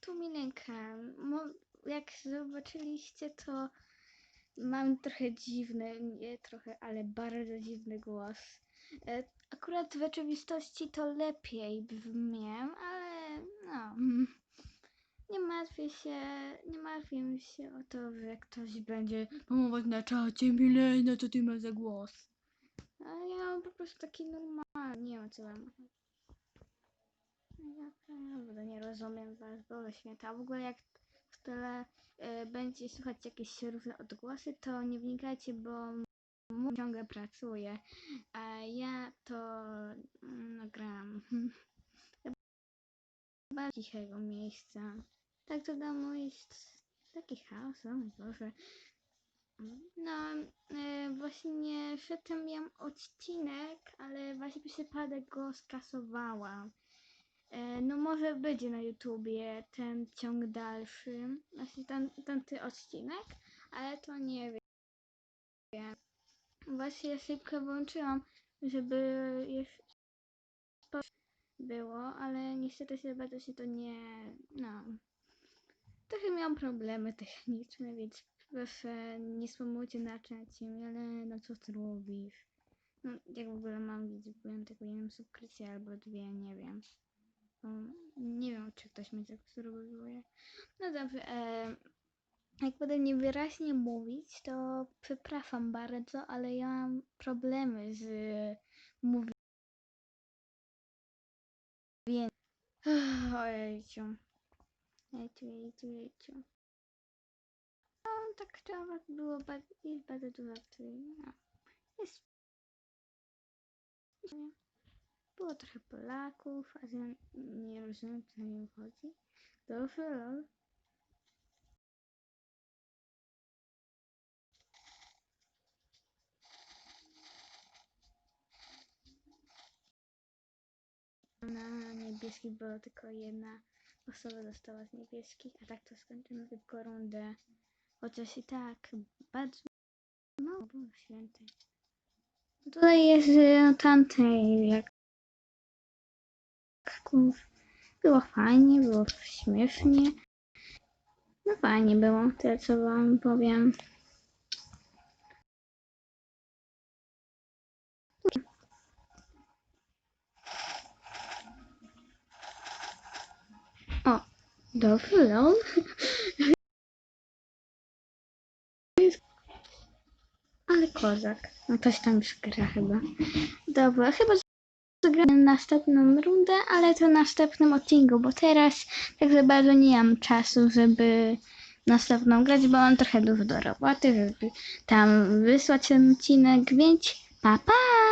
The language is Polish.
Tu Milenka, jak zobaczyliście, to mam trochę dziwny, nie trochę, ale bardzo dziwny głos. E, Akurat w rzeczywistości to lepiej brzmię, ale no. Nie martwię się, nie martwię się o to, że ktoś będzie mówić na czacie, Milena, co ty masz za głos. A ja mam po prostu taki normalny, nie wiem co mam. Ja naprawdę nie rozumiem Boże święta. W ogóle jak w tyle e, będzie słychać jakieś różne odgłosy, to nie wnikajcie, bo mój ciągle pracuje, a ja to mm, nagram. Chyba cichego miejsca. Tak to domu jest taki chaos, o mój Boże. No, e, właśnie przedtem miałam odcinek, ale właśnie przypadek go skasowałam. E, No może będzie na YouTubie ten ciąg dalszy, właśnie ten, ten ty odcinek, ale to nie wiem. Właśnie szybko włączyłam, żeby jeszcze było, ale niestety się bardzo się to nie, no. Trochę miałam problemy techniczne, więc proszę nie spamujcie na czacie, ale no co ty robisz? No, jak w ogóle mam widzieć, byłem tylko jedną subskrypcję albo dwie, nie wiem. Nie wiem, czy ktoś mnie zasubskrybuje. No dobrze, e, jak będę niewyraźnie mówić, to przepraszam bardzo, ale ja mam problemy z mówieniem. Ojejciu. Jejciu, jejciu, jejciu. No, tak trzeba było bardzo, jest bardzo dużo tutaj. No. Jest. Było trochę Polaków, a ja nie rozumiem, co im chodzi. Dobrze, lol. Na niebieskich było tylko jedna osoba została z niebieskich, a tak to skończymy tylko rundę. Chociaż i tak bardzo mało było święty. Tutaj jest y, tamtej jak było fajnie, było śmiesznie. No fajnie było, tyle co wam powiem. O, dobrze, lol. Ale kozak. No coś tam już gra chyba. Dobra, chyba zagramy następną rundę, ale to w następnym odcinku, bo teraz tak za bardzo nie mam czasu, żeby następną grać, bo mam trochę dużo do roboty, żeby tam wysłać ten odcinek, więc pa pa!